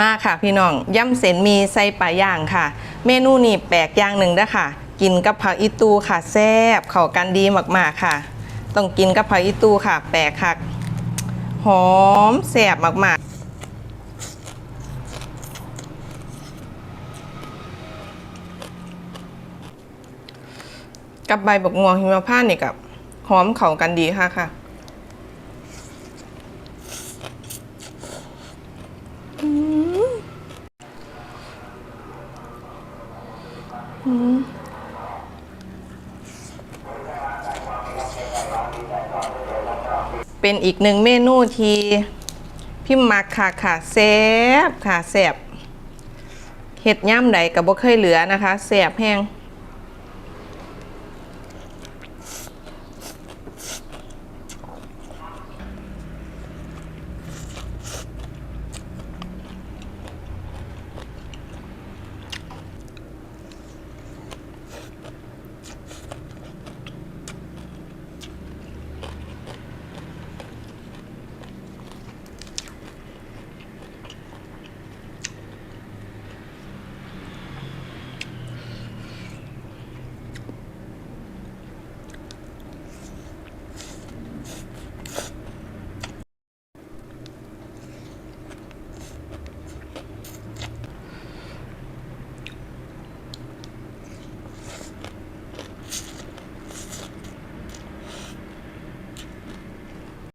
มาค่ะพี่น้องย่ำเส้นมีใส่ปลาย่างค่ะ เมนูนี้แปลกอย่างหนึ่งด้ค่ะ กินกับผักอีตูค่ะแซ่บเข้ากันดีมากๆค่ะ ต้องกินกับผักอีตูค่ะ แปลกค่ะหอมแซ่บมากๆกับใบบักม่วงหิมพานต์นี่กับหอมเข้ากันดีค่ะค่ะ เป็นอีกหนึ่งเมนูที่พิมพ์มักค่ะค่ะแซ่บค่ะแซ่บเห็ดย่ำใดกับบ่เคยเหลือนะคะแซ่บแห้ง